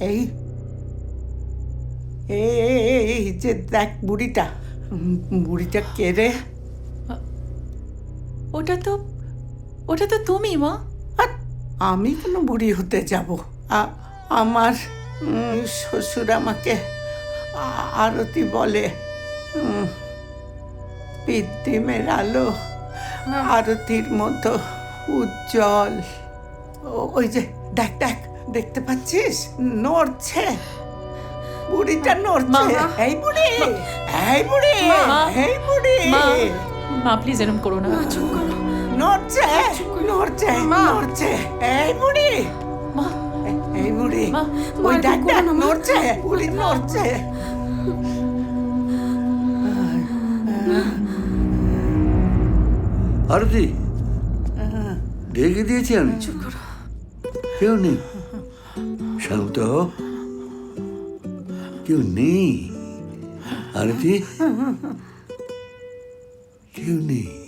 এই এই যে দেখ বুড়িটা বুড়িটা কে রে? ওটা তো ওটা তো তুমি মা। আর আমি কোনো বুড়ি হতে যাব। আমার শ্বশুর আমাকে আরতি বলে পিদ্দিমের আলো আরতির মতো উজ্জ্বল। ওই যে দেখ দেখ। দেখতে পাচ্ছিস? নড়ছে। বুড়িটা নড়ছে। এই বুড়ি এই বুড়ি। এই বুড়ি। মা। মা প্লিজ এরম করো না। চুপ করো। নড়ছে নড়ছে নড়ছে। এই বুড়ি। মা। এই বুড়ি। মা, ওই দেখ দেখ নড়ছে বুড়ি নড়ছে। আরতি ডেকে দিয়েছি আমি। চুপ করো। কেউ নেই। শান্ত। কেউ নেই। আরতি? কেউ নেই।